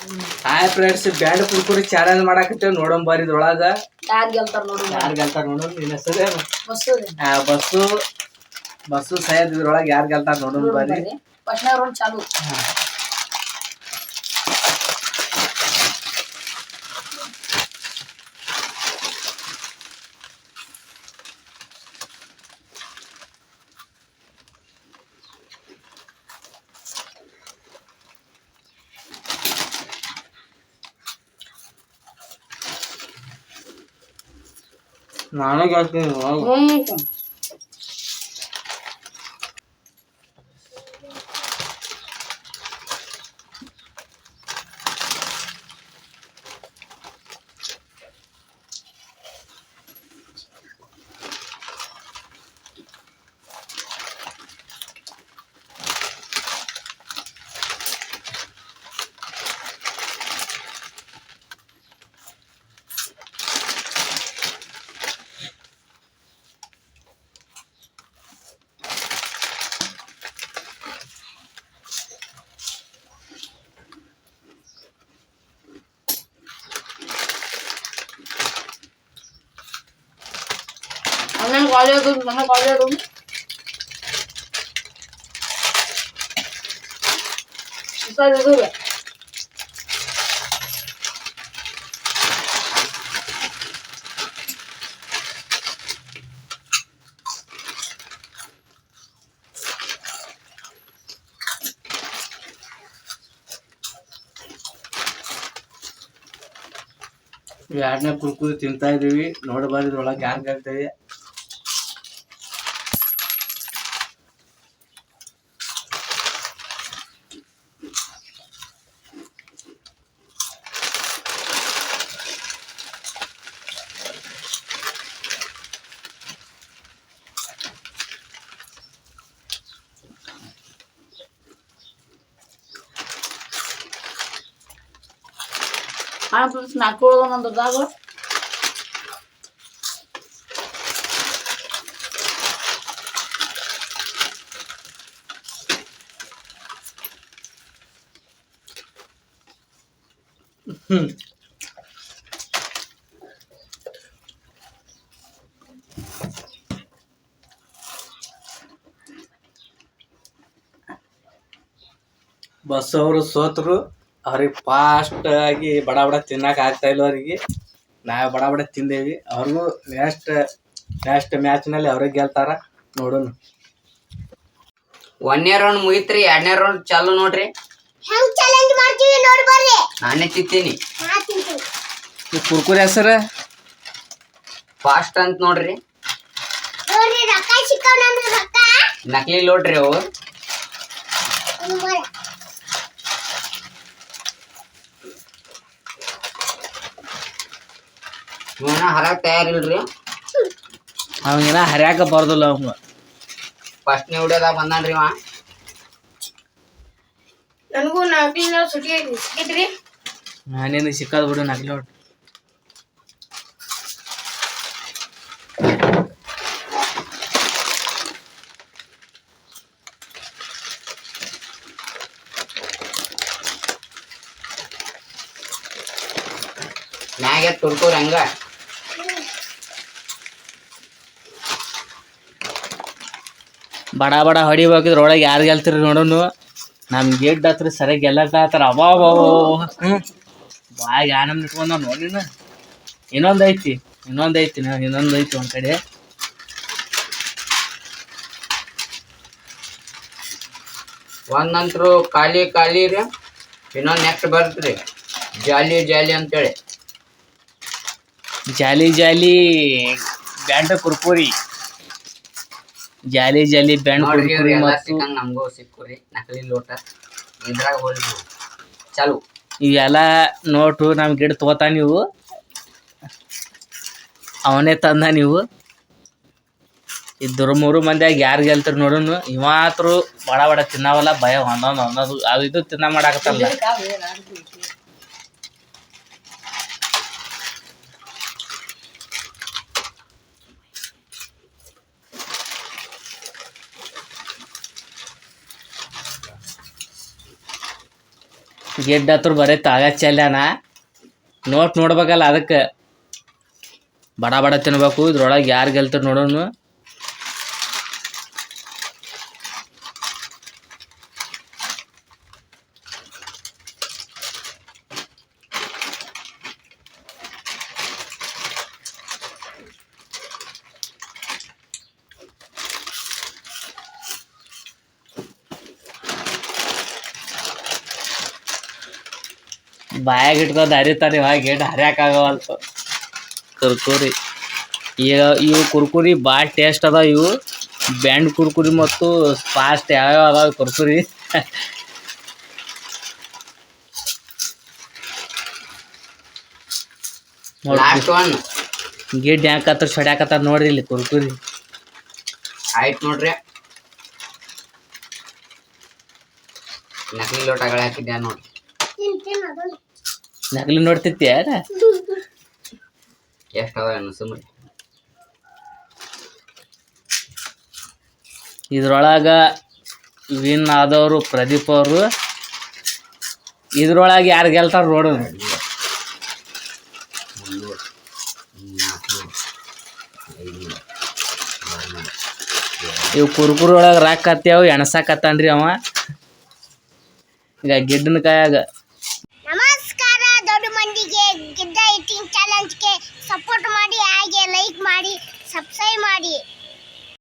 Hi friends band Kurkure challenge ಮಾಡಾಕತ್ತೇವ್. ನೋಡೋಣ ಬಾರಿ ಇದ್ರೊಳಗ. ಯಾರ್ ಗೆಲ್ತಾರ ನೋಡು ಯಾರ್ ಗೆಲ್ತಾರ ನೋಡೋಣ ನಿನ್ನ ಹೆಸರೇನು ಬಸ್ಸು ಬಸ್ಸು. ಬಸ್ಸು ಸೈಯದ್ ಇದ್ರೊಳಗ ಯಾರ್ ಗೆಲ್ತಾರ ನೋಡೋಣ ಬಾರಿ. ರೌಂಡ್ ಚಾಲು. ನಾನು ಗೆಲ್ತೀನಿ ಹೋಗು. ಹ್ಮ್ ಅಣ್ಣನ ಕಾಲೇಜ್ ನನ್ನ ಕಾಲೇಜ್ ಇದು ಎರಡನೇ ಕುರ್ಕುರಿ ತಿಂತಾ ಇದೀವಿ ನೋಡ ಬಾರಿ ಇದ್ರೊಳಗ ಯಾರ್ ಗೆಲ್ತೇವಿ ಹಣ ಪ್ಲಸ್ ನಾಲ್ಕು ನಂದ್ರದಾಗ ಹ್ಮ್ ಬಸ್ ಅವರು ಸೋತರು ಅವ್ರಿಗೆ ಫಾಸ್ಟ್ ಆಗಿ ಬಡ ಬಡ ತಿನ್ನಕ್ ಆಗ್ತಾ ಇಲ್ಲ ಅವ್ರಿಗೆ. ನಾವು ಬಡ ಬಡ ತಿಂದೇವಿ. ಅವ್ರಿಗೂ ನೆಕ್ಸ್ಟ್ ನೆಕ್ಸ್ಟ್ ಮ್ಯಾಚ್ನಲ್ಲಿ ಅವ್ರಿಗೆ ಗೆಲ್ತಾರ. ನೋಡೋಣ. ಒಂದನೇ ರೌಂಡ್ ಮುಗಿತ್ರಿ ಎರಡನೇ ರೌಂಡ್ ಚಾಲು ನೋಡ್ರಿ. ಹೆಂಗ್ ಚಾಲೆಂಜ್ ಮಾಡ್ತೀವಿ ನೋಡಿ ಬರ್ರಿ. ನಾನೇ ತಿಂತೀನಿ. ಈ ಕುರ್ಕುರಿ ಹೆಸರು? ಫಾಸ್ಟ್ ಅಂತ ನೋಡ್ರಿ. ನೋಡ್ರಿ ರೊಕ್ಕ ಸಿಕ್ಕವ್ ನಮ್ದು ರೊಕ್ಕ. ನಕಲಿ ನೋಡ್ರಿ ಅವು ಹ್ಮ್ ಬರ್ರಿ. ಇವನ ಹರಕ್ ತಯಾರಿಲ್ರಿ? ಅವಂಗಿನ ಹರ್ಯಾಕ ಬರ್ದಿಲ್ಲ ಅವಂಗ. ಫಸ್ಟ್ನೇ ವಿಡಿಯೋದಾಗ ಬಂದಾನ್ರಿ ಅವ ನನಗೂ ನಾಲ್ಕಿನ ಸುಟಿ ಸಿಕ್ಕಿದ್ರಿ ನಾನೇನು ಸಿಕ್ಕದ್ ಬಿಡು ನಕಲಿ ಹೊಟ್ಟು ಮ್ಯಾಗೆ ತುರ್ಕೂರ್ ಹಂಗ? ಬಡ ಬಡ ಹೊಡಿಬೇಕಿದ್ರೆ ಒಳಗೆ ಯಾರು ಗೆಲ್ತಿರಿ ನೋಡೋನು. ನಮ್ ಗೇಟ್ ಹತ್ರ ಸರಿಯಾಗಿ ಗೆಲ್ಲಕ್ಕಾತಾರ ಅವ ಬಾಯಿಗೆ ಆನಂದ ಇಟ್ಕೊಂಡ ನೋಡಿನ ಇನ್ನೊಂದ್ ಐತಿ ಇನ್ನೊಂದ್ ಐತಿ ಇನ್ನೊಂದ್ ಐತಿ ಒಂದ್ ಕಡೆ. ಒಂದಂತರು ಖಾಲಿ ಖಾಲಿ ರೀ ಇನ್ನೊಂದ್ ನೆಕ್ಸ್ಟ್ ಬರ್ತ್ರಿ. ಜಾಲಿ ಜಾಲಿ ಅಂತೇಳಿ. ಜಾಲಿ ಜಾಲಿ ಬ್ಯಾಂಡ ಕುರ್ಕುರಿ. ಜಾಲಿ ಜಾಲಿ ಬ್ಯಾಂಡ್ ಇವ್ರೆಲ್ಲ ಮತ್ತು ನಮಗೂ ಸಿಕ್ಕುರಿ. ನಕಲಿ ಲೋಟ. ಇದ್ರಾಗ ಹೋಲ್ರಿ. ಚಾಲು. ಇವೆಲ್ಲ ನೋಟು ನಮ್ ಗಿಡ ತಗೋತಾ ನೀವು. ಅವನೇ ತಂದ ನೀವು. ಇದ್ರ ಮೂರು ಮಂದಿಯಾಗ ಯಾರು ನೋಡನು. ನೋಡೋನು ಇವಾತ್ರು ಬಡ ಬಡ ತಿನ್ನಾವಲ್ಲ ಭಯ ಒಂದೊಂದು ಒಂದೊಂದು ಅದು ಇದು ತಿನ್ನ ಮಾಡಾಕತ್ತಲ್ಲ ಗೆಡ್ಡ ಹತ್ರ ಬರೀ ತಾಗ ಚೆಲ್ಲಾನ ನೋಟ್ ನೋಡ್ಬೇಕಲ್ಲ ಅದಕ್ಕೆ. ಬಡ ಬಡ ತಿನ್ಬೇಕು, ಇದ್ರೊಳಗೆ ಯಾರು ಗೆಲ್ತಾರೆ ನೋಡೋನು? ಬಾಯಾಗ ಇಟ್ಕೊಂಡು ಹರಿತಾನೆ ಇವಾಗ ಏನು ಹರಿಯಕ್ಕಾಗವಲ್ತು ಕುರ್ಕುರಿ. ಈಗ ಇವು ಕುರ್ಕುರಿ ಭಾಳ ಟೇಸ್ಟ್ ಅದಾವ ಇವು. ಬ್ಯಾಂಡ್ ಕುರ್ಕುರಿ ಮತ್ತು ಫಾಸ್ಟ್ ಯಾವ್ಯಾವ ಅದಾವ ಕುರ್ಕುರಿ. ಲಾಸ್ಟ್ ಒನ್ ಗಿಡ್ ಯಾಕತ್ರ ಸಡ್ಯಾಕತ್ತ ನೋಡ್ರಿ ಇಲ್ಲಿ ಕುರ್ಕುರಿ. ಆಯ್ತು ನೋಡ್ರಿ. ನಕಲಿ ಲೋಟಗಳು ಹಾಕಿದ್ದೆ ನೋಡ್ರಿ ನಕಲಿ ನೋಡ್ತಿತ್ತಿ ಎಷ್ಟು ಏನು ಸುಮ್ಮನೆ ಇದ್ರೊಳಗ ವಿನ್ ಆದವರು ಪ್ರದೀಪ್ ಅವರು. ಇದ್ರೊಳಗೆ ಯಾರು ಗೆಲ್ತಾರ ನೋಡೋದು ಇವು ಕುರ್ಕುರೊಳಗೆ ರಾಕ್ ಹತ್ಯಾವ ಎಣಸಾಕತ್ತಾನ್ರಿ ಅವ. ಈಗ ಗಿಡ್ಡನ ಕಾಯಾಗ ಮಂದಿಗೆ ಗಿಡ್ಡ ಈಟಿಂಗ್ ಚಾಲೆಂಜ್ಗೆ ಸಪೋರ್ಟ್ ಮಾಡಿ ಹಾಗೆ ಲೈಕ್ ಮಾಡಿ ಸಬ್ಸ್ಕ್ರೈಬ್ ಮಾಡಿ